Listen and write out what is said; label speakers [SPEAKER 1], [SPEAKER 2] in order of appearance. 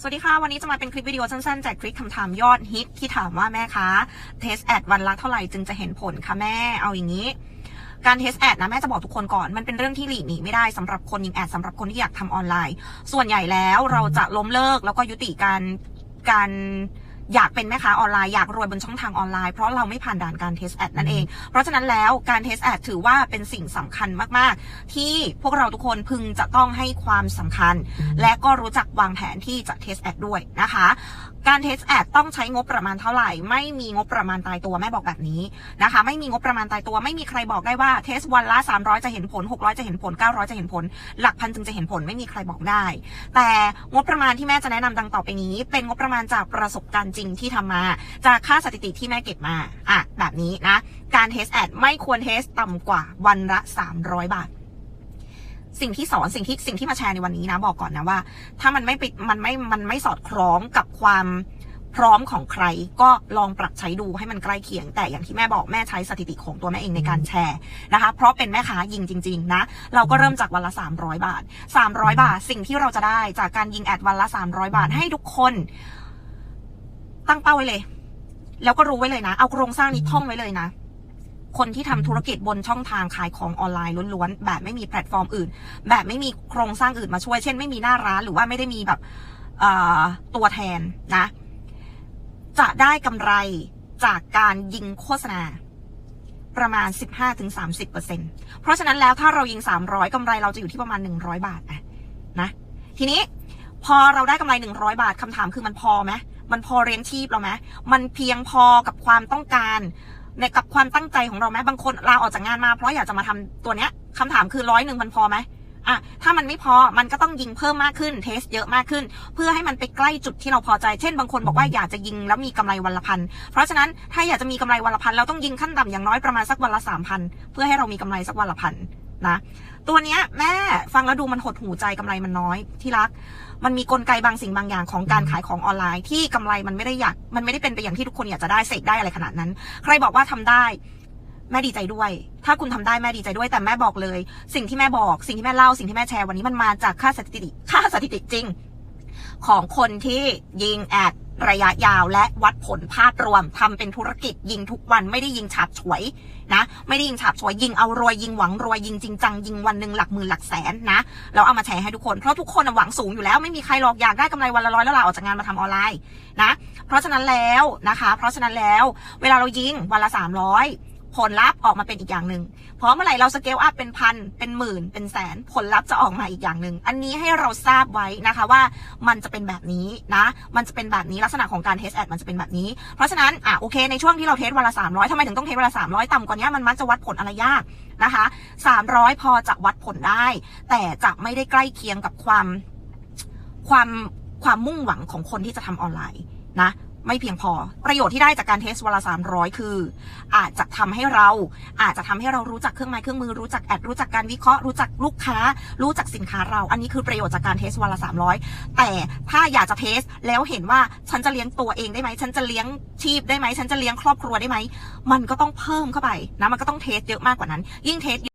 [SPEAKER 1] สวัสดีค่ะ วันนี้จะมาเป็นคลิปวิดีโอสั้นๆแจกคลิปคำถามยอดฮิตที่ถามว่าแม่คะเทสแอดวันละเท่าไหร่จึงจะเห็นผลคะแม่เอาอย่างนี้ การเทสแอดนะแม่จะบอกทุกคนก่อน มันเป็นเรื่องที่หลีกหนีไม่ได้สำหรับคนยิงแอดสำหรับคนที่อยากทำออนไลน์ ส่วนใหญ่แล้วเราจะล้มเลิกแล้วก็ยุติการการ อยากเป็นแม่ค้าออนไลน์อยากรวยบนช่องทางออนไลน์เพราะเราไม่ผ่านด่านการเทสแอดนั่นเอง เพราะฉะนั้นแล้วการเทสแอดถือว่าเป็นสิ่งสำคัญมาก ๆ ที่พวกเราทุกคนพึงจะต้องให้ความสำคัญ และก็รู้จักวางแผนที่จะเทสแอดด้วยนะคะ การเทสแอดต้องใช้งบประมาณเท่าไหร่ ไม่มีงบประมาณตายตัวแม่บอกแบบนี้นะคะ ไม่มีงบประมาณตายตัว ไม่มีใครบอกได้ว่าเทสวันละ 300 จะเห็นผล 600 จะเห็นผล 900 จะเห็นผล หลักพันจึงจะเห็นผลไม่มีใครบอกได้ แต่งบประมาณที่แม่จะแนะนำดังต่อไปนี้ เป็นงบประมาณจากประสบการณ์จริงที่ทำมา จากค่าสถิติที่แม่เก็บมาอะแบบนี้นะการเทสแอดไม่ควรเทสต่ำกว่าวันละ 300 บาท สิ่งที่สอนสิ่งที่สิ่งที่มาแชร์ในวันนี้นะบอกก่อนนะว่า ถ้ามันไม่ไปมันไม่มันไม่สอดคล้องกับความพร้อมของใครก็ลองปรับใช้ดูให้มันใกล้เคียง แต่อย่างที่แม่บอกแม่ใช้สถิติของตัวแม่เองในการแชร์นะคะ เพราะเป็นแม่ค้ายิงจริง ๆ นะ เราก็เริ่มจากวันละ 300 บาท 300 บาทสิ่งที่เราจะได้จากการยิงแอดวันละ 300 บาทให้ทุกคน ตั้งเป้าไว้เลย แล้วก็รู้ไว้เลยนะ เอาโครงสร้างนี้ท่องไว้เลยนะ คนที่ทำธุรกิจบนช่องทางขายของออนไลน์ล้วนๆ แบบไม่มีแพลตฟอร์มอื่น แบบไม่มีโครงสร้างอื่นมาช่วย เช่นไม่มีหน้าร้านหรือว่าไม่ได้มีแบบตัวแทนนะ จะได้กำไรจากการยิงโฆษณาประมาณ 15-30%เพราะฉะนั้นแล้วถ้าเรายิง 300กำไรเราจะอยู่ที่ประมาณ 100 บาทอะนะ ทีนี้พอเราได้กำไร 100 บาทคำถามคือมันพอไหมมันพอเลี้ยงชีพเราไหมมันเพียงพอกับความต้องการ ในกับความตั้งใจของเราไหมบางคนลาออกจากงานมาเพราะอยากจะมาทำตัวเนี้ยคำถามคือร้อยหนึ่งมันพอไหมอะถ้ามันไม่พอมันก็ต้องยิงเพิ่มมากขึ้นเทสเยอะมากขึ้น เพื่อให้มันไปใกล้จุดที่เราพอใจ เช่นบางคนบอกว่าอยากจะยิงแล้วมีกำไรวันละพันเพราะฉะนั้นถ้าอยากจะมีกำไรวันละพันเราต้องยิงขั้นต่ำอย่างน้อยประมาณสักวันละสามพันเพื่อให้เรามีกำไรสักวันละพัน นะ ตัวเนี้ยแม่ฟังแล้วดูมันหดหูใจกำไรมันน้อยที่รัก มันมีกลไกบางสิ่งบางอย่างของการขายของออนไลน์ ที่กำไรมันไม่ได้อยากมันไม่ได้เป็นไปอย่างที่ทุกคนอยากจะได้เสกได้อะไรขนาดนั้น ใครบอกว่าทำได้แม่ดีใจด้วย ถ้าคุณทำได้แม่ดีใจด้วย แต่แม่บอกเลย สิ่งที่แม่บอก สิ่งที่แม่เล่า สิ่งที่แม่แชร์วันนี้มันมาจากค่าสถิติ ค่าสถิติจริง ของคนที่ยิงแอด ระยะยาวและวัดผลภาพรวมทำเป็นธุรกิจยิงทุกวันไม่ได้ยิงฉาบฉวยนะไม่ได้ยิงฉาบฉวยยิงเอารวยยิงหวังรวยยิงจริงจังยิงวันหนึ่งหลักหมื่นหลักแสนนะเราเอามาแชร์ให้ทุกคนเพราะทุกคนหวังสูงอยู่แล้วไม่มีใครหลอกอยากได้กำไรวันละร้อยแล้วลาออกจากงานมาทำออนไลน์นะเพราะฉะนั้นแล้วนะคะ เพราะฉะนั้นแล้วเวลาเรายิงวันละสามร้อย ผลลัพธ์ออกมาเป็นอีกอย่างหนึ่งเพราะเมื่อไหร่เราสเกลอัพเป็นพัน เป็นหมื่น เป็นแสน ผลลัพธ์จะออกมาอีกอย่างหนึ่ง อันนี้ให้เราทราบไว้นะคะว่ามันจะเป็นแบบนี้นะ มันจะเป็นแบบนี้ลักษณะของการเทสแอดมันจะเป็นแบบนี้ เพราะฉะนั้น อะโอเค ในช่วงที่เราเทสวันละ300ทำไมถึงต้องเทสวันละ300ต่ำกว่านี้มันมักจะวัดผลอะไรยากนะคะ300พอจะวัดผลได้ แต่จะไม่ได้ใกล้เคียงกับความความความมุ่งหวังของคนที่จะทำออนไลน์นะ ไม่เพียงพอ ประโยชน์ที่ได้จากการเทสวันละ300คือ อาจจะทำให้เรา อาจจะทำให้เรารู้จักเครื่องไม้เครื่องมือรู้จักแอดรู้จักการวิเคราะห์รู้จักลูกค้า รู้จักสินค้าเรา อันนี้คือประโยชน์จากการเทสวันละ300แต่ถ้าอยากจะเทสแล้วเห็นว่าฉันจะเลี้ยงตัวเองได้ไหมฉันจะเลี้ยงชีพได้ไหมฉันจะเลี้ยงครอบครัวได้ไหมมันก็ต้องเพิ่มเข้าไปนะมันก็ต้องเทสเยอะมากกว่านั้น ยิ่งเทส